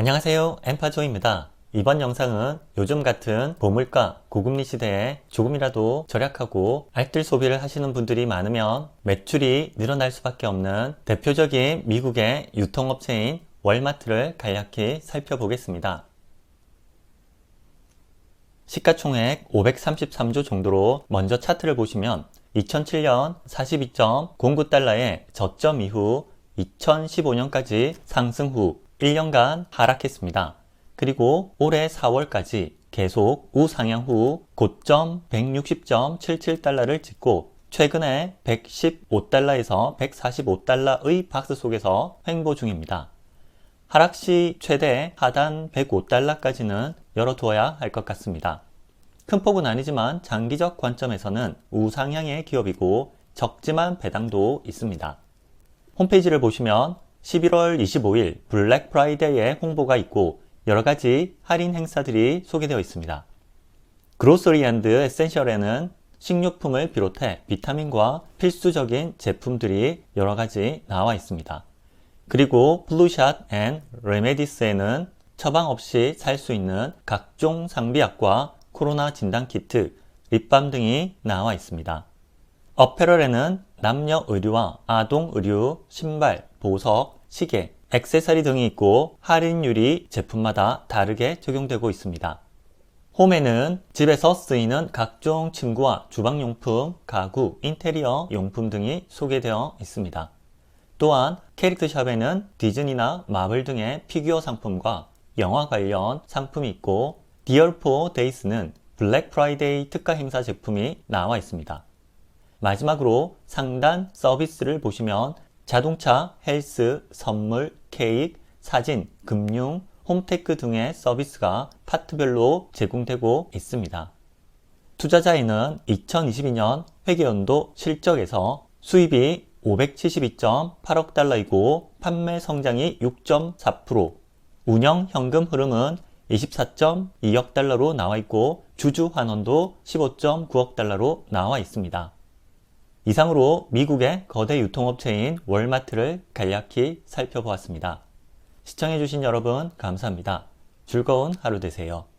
안녕하세요. 엠파조입니다. 이번 영상은 요즘 같은 고물가, 고금리 시대에 조금이라도 절약하고 알뜰 소비를 하시는 분들이 많으면 매출이 늘어날 수밖에 없는 대표적인 미국의 유통업체인 월마트를 간략히 살펴보겠습니다. 시가총액 533조 정도로 먼저 차트를 보시면 2007년 42.09달러의 저점 이후 2015년까지 상승 후 1년간 하락했습니다. 그리고 올해 4월까지 계속 우상향 후 고점 160.77달러를 찍고 최근에 115달러에서 145달러의 박스 속에서 횡보 중입니다. 하락 시 최대 하단 105달러까지는 열어두어야 할 것 같습니다. 큰 폭은 아니지만 장기적 관점에서는 우상향의 기업이고 적지만 배당도 있습니다. 홈페이지를 보시면 11월 25일 블랙 프라이데이의 홍보가 있고 여러 가지 할인 행사들이 소개되어 있습니다. 그로서리 앤드 에센셜에는 식료품을 비롯해 비타민과 필수적인 제품들이 여러 가지 나와 있습니다. 그리고 블루샷 앤 레메디스에는 처방 없이 살 수 있는 각종 상비약과 코로나 진단 키트, 립밤 등이 나와 있습니다. 어페럴에는 남녀 의류와 아동 의류, 신발, 보석, 시계, 액세서리 등이 있고 할인율이 제품마다 다르게 적용되고 있습니다. 홈에는 집에서 쓰이는 각종 침구와 주방용품, 가구, 인테리어 용품 등이 소개되어 있습니다. 또한 캐릭터샵에는 디즈니나 마블 등의 피규어 상품과 영화 관련 상품이 있고 디얼포 데이스는 블랙 프라이데이 특가 행사 제품이 나와 있습니다. 마지막으로 상단 서비스를 보시면 자동차, 헬스, 선물, 케이크, 사진, 금융, 홈테크 등의 서비스가 파트별로 제공되고 있습니다. 투자자에는 2022년 회계연도 실적에서 수입이 572.8억 달러이고 판매 성장이 6.4%, 운영 현금 흐름은 24.2억 달러로 나와 있고 주주 환원도 15.9억 달러로 나와 있습니다. 이상으로 미국의 거대 유통업체인 월마트를 간략히 살펴보았습니다. 시청해주신 여러분 감사합니다. 즐거운 하루 되세요.